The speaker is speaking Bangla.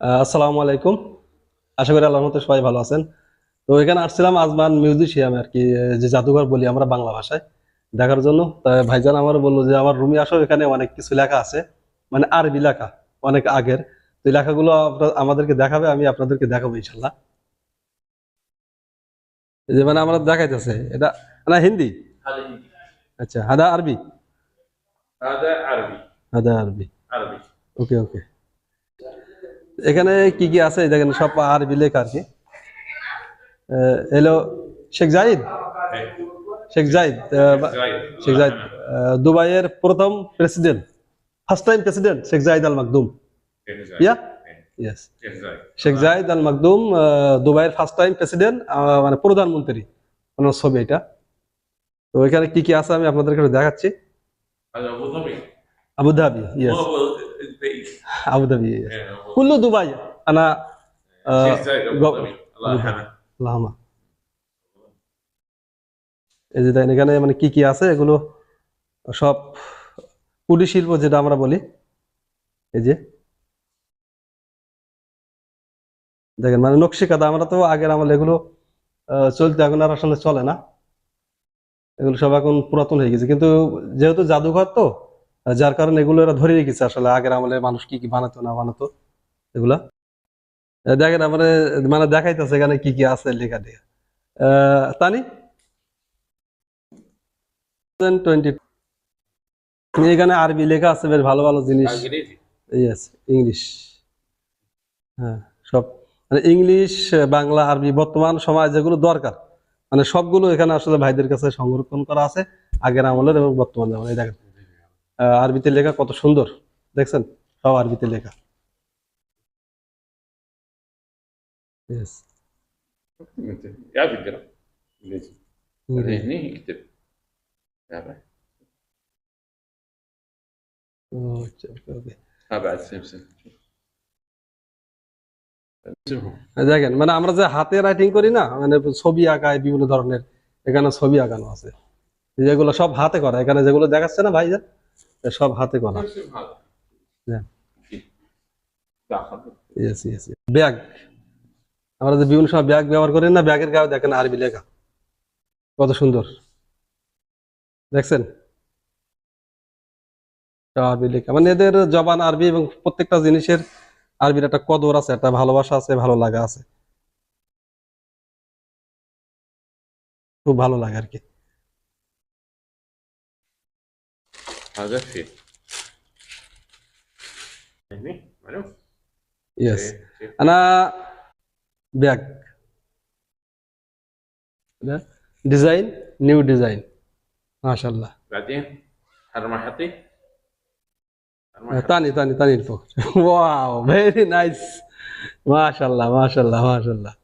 আসসালামু আলাইকুম। আশা করি আল্লাহ মতো সবাই ভালো আছেন। তো এখানে আসছিলাম আজমান মিউজিশিয়াম আর কি যে জাদুঘর বলি আমরা বাংলা ভাষায় দেখার জন্য। ভাইজান আমার বলল যে আমার রুমি আসো এখানে অনেক কিছু লেখা আছে মানে আরবি লেখা অনেক আগের। তো লেখাগুলো আমাদেরকে দেখাবে আমি আপনাদেরকে দেখাবো ইনশাল্লাহ যে মানে আমরা দেখাইতেছে এটা না হিন্দি। আচ্ছা হাদা আরবি? হাদা আরবি। হাদা আরবি। আরবি। ওকে ওকে। এখানে কি কি আছে? দেখেন সব আরবি লেখা আর কি। এলো শেখ জাহিদ? শেখ জাহিদ শেখ জাহিদ দুবাইয়ের প্রথম president first time president Sheikh Zayed Al Maktoum. Yeah? Yes Sheikh Zayed Al Maktoum দুবাইয়ের ফার্স্ট টাইম প্রেসিডেন্ট মানে প্রধানমন্ত্রী মানে ওনার ছবি এটা। তো এখানে কি কি আছে আমি আপনাদেরকে দেখাচ্ছি। Abu Dhabi Abu Dhabi yes Abu Dhabi কুল্লু দুবাই আনা এখানে মানে কি কি আছে? এগুলো সব কুটি শিল্প যেটা আমরা বলি। এই যে। দেখেন মানে নকশি কাদা আমরা তো আগের আমল এগুলো চলতে এখন আর আসলে চলে না। এগুলো সব এখন পুরাতন হয়ে গেছে। কিন্তু যেহেতু জাদুঘর তো যার কারণে এগুলো এরা ধরে রেখেছে আসলে আগের আমলে মানুষ কি কি বানাতো না বানাতো এগুলা। দেখেন মানে মানে দেখাইতেছে এখানে কি কি আছে লেখা দিয়ে তানি? এখানে আরবি লেখা আছে বেশ ভালো ভালো জিনিস। ইংলিশ হ্যাঁ সব মানে ইংলিশ বাংলা আরবি বর্তমান সময় যেগুলো দরকার মানে সবগুলো এখানে আসলে ভাইদের কাছে সংরক্ষণ করা আছে আগের আমলের এবং বর্তমান আমলের। দেখেন। আরবিতে লেখা কত সুন্দর দেখছেন সব আরবিতে লেখা Yes. انت يا تقرا انجليزي ইংরেজি। هني يكتب تابع ও, আচ্ছা, okay, okay. تابع سيمسون شوفوا দেখেন মানে আমরা যে হাতে রাইটিং করি না মানে ছবি আঁকায় বিভিন্ন ধরনের এখানে ছবি আঁকানো আছে যেগুলো সব হাতে করা এখানে যেগুলো দেখাচ্ছে না ভাইজান এ সব হাতে করা ব্যাগ। আমরা যে বিভিন্ন সময় ব্যাগ ব্যবহার করেন না ব্যাগের গায়ে দেখেন আরবি লেখা। কত সুন্দর। দেখছেন? আরবি লেখা। মানে এদের জবান আরবি এবং প্রত্যেকটা জিনিসের আরবির একটা কদর আছে একটা ভালোবাসা আছে ভালো লাগা আছে। খুব ভালো লাগে আর কি। هذا فيه فهمي معلوم يس إيه، إيه. أنا باك ده ديزاين نيو ديزاين ما شاء الله. بعدين؟ هل ما حطي ثاني ثاني ثاني الفوق. واو فيري نايس ما شاء الله ما شاء الله ما شاء الله.